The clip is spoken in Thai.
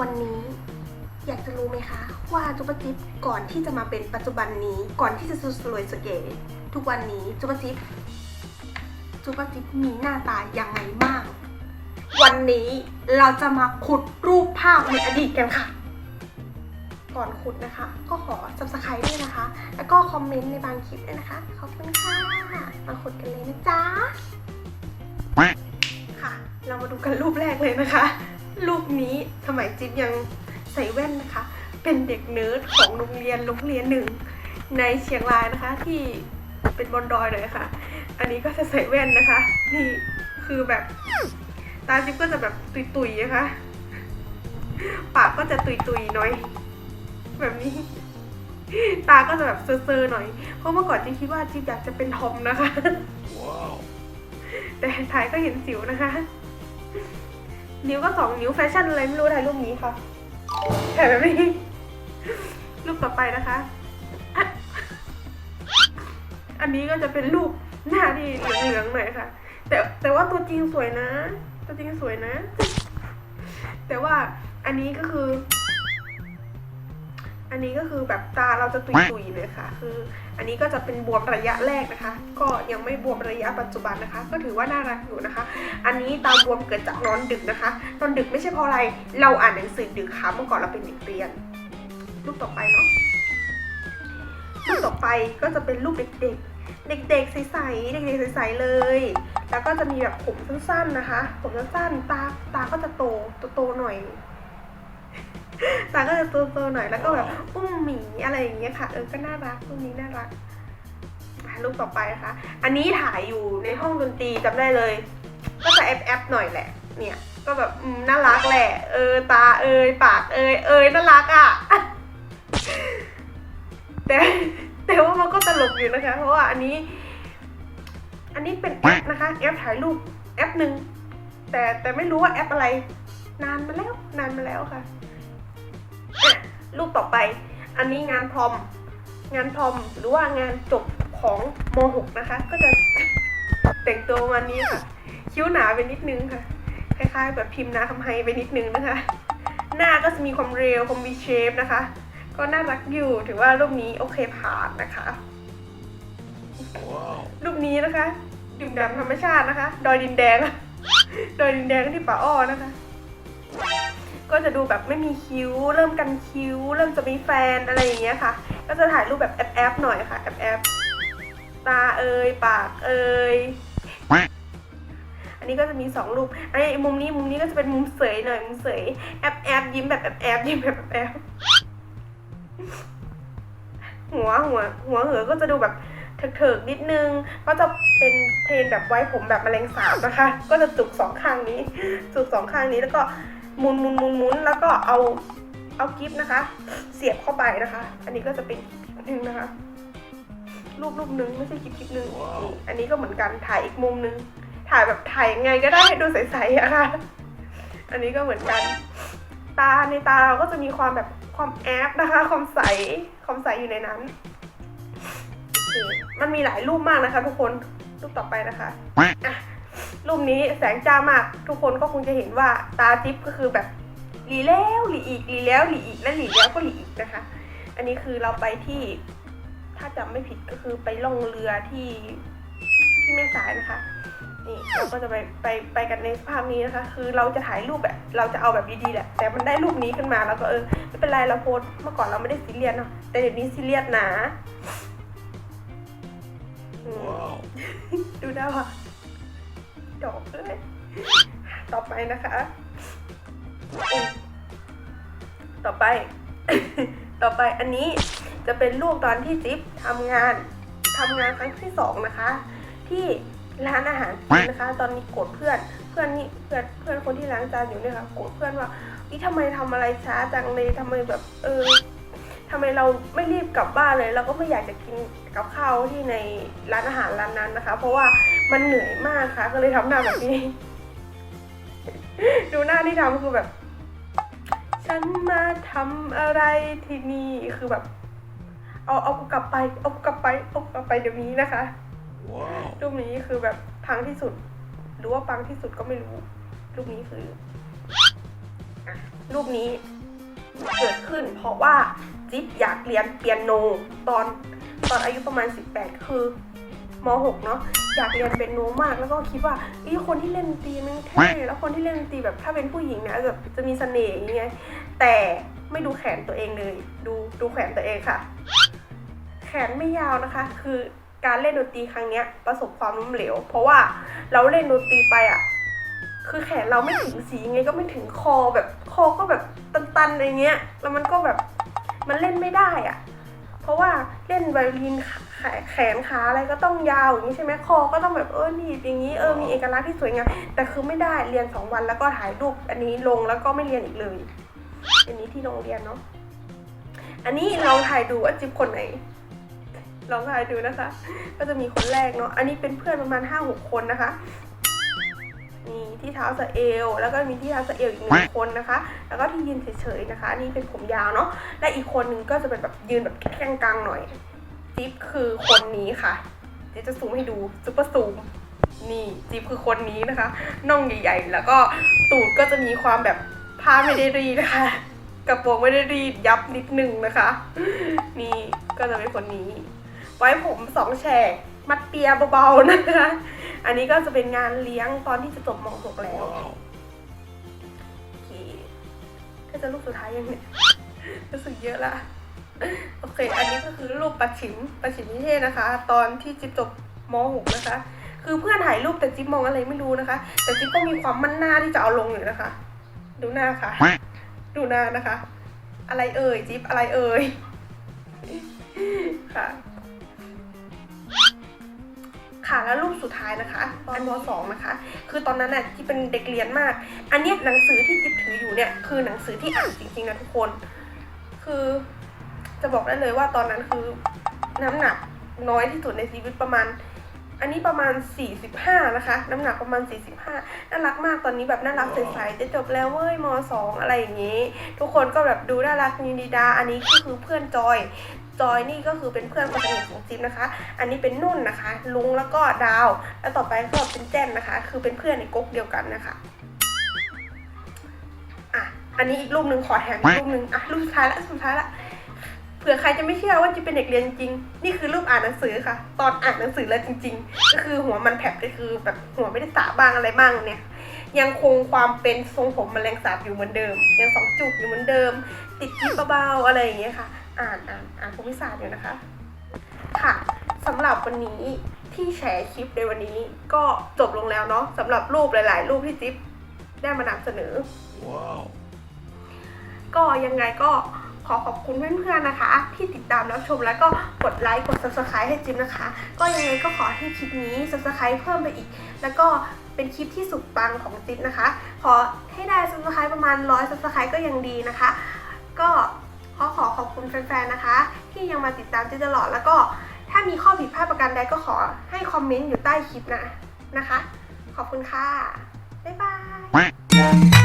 วันนี้อยากจะรู้ไหมคะว่าจุ๊บจิ๊บก่อนที่จะมาเป็นปัจจุบันนี้ก่อนที่จะสุดสวยสุดเก๋ทุกวันนี้จุ๊บจิ๊บจุ๊บจิ๊บมีหน้าตายังไงบ้างวันนี้เราจะมาขุดรูปภาพในอดีตกันค่ะ ก่อนขุดนะคะ ก็ขอ subscribe ด้วยนะคะ แล้วก็คอมเมนต์ในบางคลิปด้วยนะคะขอบคุณค่ะมาขุดกันเลยนะจ๊ะค่ะ เรามาดูกันรูปแรกเลยนะคะ รูปนี้สมัยจิ๊บยังใส่แว่นนะคะ เป็นเด็กเนิร์ดของโรงเรียนโรงเรียนหนึ่ง ในเชียงรายนะคะ ที่เป็นบนดอยเลยค่ะ อันนี้ก็จะใส่แว่นนะคะ นี่คือแบบตาจิ๊บก็จะแบบตุยๆนะคะ ปากก็จะตุยๆหน่อย แบบนี้ ตาก็จะแบบเซอร์ๆหน่อย เพราะเมื่อก่อนจิ๊บคิดว่าจิ๊บอยากจะเป็นทอมนะคะ แต่ถ่ายก็เห็นสิวนะคะ นิ้วก็สองนิ้วแฟชั่นอะไรไม่รู้ถ่ายรูปนี้ค่ะถ่ายแบบนี้ รูปต่อไปนะคะ อันนี้ก็จะเป็นรูปหน้าที่เหลืองๆหน่อยค่ะ แต่แต่ว่าตัวจริงสวยนะ ตัวจริงสวยนะ แต่ว่าอันนี้ก็คือ นี้ก็คือแบบตาเราจะตุยๆเลยค่ะ คือ อันนี้ก็จะเป็นบวมระยะแรกนะคะ ก็ยังไม่บวมระยะปัจจุบันนะคะ ก็ถือว่าน่ารักอยู่นะคะ อันนี้ตาบวมเกิดจากนอนดึกนะคะ นอนดึกไม่ใช่เพราะอะไร เราอ่านหนังสือดึกค่ะ เมื่อก่อนเราเป็นเด็กเรียน รูปต่อไปเนาะ รูปต่อไปก็จะเป็นรูปเด็กๆ เด็กๆใสๆ เด็กๆใสๆเลย แล้วก็จะมีแบบผมสั้นๆนะคะ ผมสั้นๆ ตา ตาก็จะโต โตๆหน่อย ตาก็จะโตๆหน่อยแล้วก็แบบอุ้มหมีอะไรอย่างเงี้ยค่ะ เออก็น่ารักรูปนี้น่ารักอะรูปต่อไปนะคะ อันนี้ถ่ายอยู่ในห้องดนตรีจำได้เลย ก็จะแอบแอบๆหน่อยแหละ เนี่ย ก็แบบอืมน่ารักแหละ เออตาเอยปากเอยเอยน่ารักอะแต่แต่ว่ามันก็ตลกอยู่นะคะ เพราะว่าอันนี้ อันนี้เป็นแอปนะคะแอปถ่ายรูปแอปหนึ่งแต่แต่ไม่รู้ว่าแอปอะไร นานมาแล้ว นานมาแล้วค่ะอะ รูปต่อไป อันนี้งานพรอม งานพรอมหรือว่างานจบของม .6 นะคะ ก็จะแต่งตัวประวันนี้ค่ะ คิ้วหนาไปนิดนึงค่ะ คล้ายๆ แบบพิมพ์นาคำไฮไปนิดนึงนะคะ หน้าก็จะมีความเรียวความวีเชฟนะคะ ก็น่ารักอยู่ ถือว่ารูปนี้โอเคผ่านนะคะ รูปนี้นะคะดื่มด่ำธรรมชาตินะคะ ดอยดินแดง ดอยดินแดงที่ป่าอ้อนะคะ ก็จะดูแบบไม่มีคิ้ว เริ่มกันคิ้ว เริ่มจะมีแฟนอะไรอย่างเงี้ยค่ะ ก็จะถ่ายรูปแบบแอบแอบๆหน่อยค่ะแอบแอบๆตาเอยปากเอยอันนี้ก็จะมีสองรูปไอ้มุมนี้มุมนี้ก็จะเป็นมุมเสยหน่อยมุมเสยแอบแอบๆยิ้มแบบแอบแอบๆยิ้มแบบแอบแอบๆหัวหัวหัวเหอก็จะดูแบบเถิกๆนิดนึง ก็จะเป็นเพลงแบบไว้ผมแบบแมลงสาบนะคะ ก็จะจุกสองข้างนี้ จุกสองข้างนี้แล้วก็ หมุนหมุนหมุนหมุนแล้วก็เอาเอากิฟต์นะคะ เสียบเข้าไปนะคะ อันนี้ก็จะเป็นหนึ่งนะคะ รูปรูปหนึ่งไม่ใช่คลิปคลิปหนึ่งนี่อันนี้ก็เหมือนกันถ่ายอีกมุมหนึ่งถ่ายแบบถ่ายยังไงก็ได้ให้ดูใสๆอะค่ะ อันนี้ก็เหมือนกัน ตาในตาเราก็จะมีความแบบความแอปนะคะ ความใสความใสอยู่ในนั้น มันมีหลายรูปมากนะคะ ทุกคนรูปต่อไปนะคะอะ รูปนี้แสงจ้ามาก ทุกคนก็คงจะเห็นว่าตาจิ๊บก็คือแบบหลีแล้วหลีอีกหลีแล้วหลีอีกและหลีแล้วก็หลีอีกนะคะ อันนี้คือเราไปที่ถ้าจำไม่ผิดก็คือไปล่องเรือที่ที่แม่สายนะคะนี่เราก็จะไปไปไปกันในสภาพนี้นะคะ คือเราจะถ่ายรูปแบบ เราจะเอาแบบดีๆแหละ แต่มันได้รูปนี้ขึ้นมาแล้วก็เออไม่เป็นไรเราโพสต์เมื่อก่อนเราไม่ได้ซีเรียสเนาะแต่เดี๋ยวนี้ซีเรียสนะอืมดูได้ว่า ดอกเลยต่อไปนะคะ ต่อไป ต่อไปอันนี้จะเป็นรูปตอนที่จิ๊บทำงานทำงานครั้งที่สองนะคะ ที่ร้านอาหารจีนนะคะ ตอนนี้โกรธเพื่อน เพื่อนนี่เพื่อนเพื่อนคนที่ล้างจานอยู่เนี่ยค่ะโกรธเพื่อนว่านี่ทำไมทำอะไรช้าจังเลยทำไมแบบ เออทำไมเราไม่รีบกลับบ้านเลย เราก็ไม่อยากจะกินกับข้าวที่ในร้านอาหารร้านนั้นนะคะ เพราะว่า มันเหนื่อยมากค่ะ ก็เลยทำหน้าแบบนี้ ดูหน้าที่ทำคือแบบ ฉันมาทำอะไรที่นี่คือแบบ เอาเอากูกลับไป เอากูกลับไปเอากูกลับไปเดี๋ยวนี้นะคะรูปนี้คือแบบพังที่สุด หรือว่าปังที่สุดก็ไม่รู้ รูปนี้คืออะรูปนี้เกิดขึ้น เพราะว่าจิ๊บอยากเรียนเปียโนตอนตอนอายุประมาณ 18 คือ ม .6 เนาะอยากเรียนเปียโนมาก แล้วก็คิดว่าอีคนที่เล่นดนตรีแมันเท่แล้วคนที่เล่นดนตรีแบบถ้าเป็นผู้หญิงเนี่ยแบบจะมีเสน่ห์อย่างเงี้ยแต่ไม่ดูแขนตัวเองเลย ดูดูแขนตัวเองค่ะ แขนไม่ยาวนะคะ คือการเล่นดนตรีครั้งเนี้ยประสบความล้มเหลว เพราะว่าเราเล่นดนตรีไปอะคือแขนเราไม่ถึงสีไงก็ไม่ถึงคอแบบคอก็แบบตันๆอะไรเงี้ย แล้วมันก็แบบมันเล่นไม่ได้อะ เพราะว่าเล่นไวโอลินขา แขนขาอะไรก็ต้องยาวอย่างนี้ใช่ไหมคอก็ต้องแบบเออนี่อย่างนี้เออมีเอกลักษณ์ที่สวยงามแต่คือไม่ได้เรียนสองวันแล้วก็ถ่ายรูปอันนี้ลงแล้วก็ไม่เรียนอีกเลยอันนี้ที่โรงเรียนเนาะอันนี้ลองถ่ายดูว่าจิ๊บคนไหนลองถ่ายดูนะคะ ก็จะมีคนแรกเนาะอันนี้เป็นเพื่อนประมาณห้าหกคนนะคะมีที่เท้าสะเอว แล้วก็มีที่เท้าสะเอวอีกหนึ่งคนนะคะ แล้วก็ที่ยืนเฉยๆนะคะ อันนี้เป็นผมยาวเนาะและอีกคนนึงก็จะเป็นแบบยืนแบบแข้งกลางหน่อย จิ๊บคือคนนี้ค่ะ เดี๋ยวจะซูมให้ดูซุปเปอร์ซูมนี่จิ๊บคือคนนี้นะคะน่องใหญ่ๆ แล้วก็ตูดก็จะมีความแบบผ้าไม่ได้รีดนะคะ กระโปรงไม่ได้รีดยับนิดนึงนะคะ นี่ก็จะเป็นคนนี้ ไว้ผมสองแฉกมัดเปียเบาๆนะคะ อันนี้ก็จะเป็นงานเลี้ยงตอนที่จะจบม .6 แล้วโอเคก็จะรูปสุดท้ายยังเนี่ยรู้สึกเยอะละ โอเค อันนี้ก็คือรูปปัดฉิมปัดฉิมนิเทศนะคะ ตอนที่จิ๊บจบม .6 นะคะ คือเพื่อนถ่ายรูปแต่จิ๊บมองอะไรไม่รู้นะคะ แต่จิ๊บก็มีความมั่นหน้าที่จะเอาลงอยู่นะคะ ดูหน้าค่ะ ดูหน้านะคะ อะไรเอ่ยจิ๊บอะไรเอ่ยค่ะค่ะแล้วรูปสุดท้ายนะคะตอนมสองนะคะ คือตอนนั้นน่ะที่เป็นเด็กเรียนมาก อันเนี้ยหนังสือที่จิ๊บถืออยู่เนี่ยคือหนังสือที่อ่านจริงๆนะทุกคน คือ จะบอกได้เลยว่าตอนนั้นคือน้ำหนักน้อยที่สุดในชีวิตประมาณ อันนี้ประมาณ 45 นะคะ น้ำหนักประมาณ 45 น่ารักมากตอนนี้แบบน่ารักใสๆจะจบแล้วเว้ยมสองอะไรอย่างนี้ ทุกคนก็แบบดูน่ารักนินดีดา อันนี้ก็คือเพื่อนจอยจอยนี่ก็คือเป็นเพื่อนคนสนิทของจิ๊บนะคะ อันนี้เป็นนุ่นนะคะ ลุงแล้วก็ดาว แล้วต่อไปก็เป็นแจ้นนะคะ คือเป็นเพื่อนในก๊กเดียวกันนะคะอะอันนี้อีกรูปหนึ่งขอแถมอีกรูปหนึ่งอะรูปสุดท้ายละสุดท้ายละ ผื่อใครจะไม่เชื่อว่าจะเป็นเด็กเรียนจริง นี่คือรูปอ่านหนังสือค่ะ ตอนอ่านหนังสือแล้วจริง ๆ ก็คือหัวมันแผลบก็คือแบบหัวไม่ได้สระบ้างอะไรบ้างเนี่ย ยังคงความเป็นทรงผมแมลงสาบอยู่เหมือนเดิม ยังสองจุกอยู่เหมือนเดิม ติดกิ๊บเบาๆอะไรอย่างเงี้ยค่ะ อ่านอ่านอ่านภูมิศาสตร์อยู่นะคะ ค่ะสำหรับวันนี้ที่แชร์คลิปในวันนี้ก็จบลงแล้วเนาะสำหรับรูปหลาย ๆ รูปที่จิ๊บได้มานำเสนอ Wow. ก็ยังไงก็ ขอขอบคุณเพื่อนๆนะคะ ที่ติดตามรับชมแล้วก็กดไลค์กด subscribe ให้จิ๊บนะคะ ก็ยังไงก็ขอให้คลิปนี้ subscribe เพิ่มไปอีก แล้วก็เป็นคลิปที่สุดปังของจิ๊บนะคะ ขอให้ได้ subscribe ประมาณ100 subscribe ก็ยังดีนะคะ ก็ขอขอขอบคุณแฟนๆนะคะ ที่ยังมาติดตามจิ๊บตลอดแล้วก็ถ้ามีข้อผิดพลาดประการใดก็ขอให้คอมเมนต์อยู่ใต้คลิปนะนะคะ ขอบคุณค่ะ บ๊ายบาย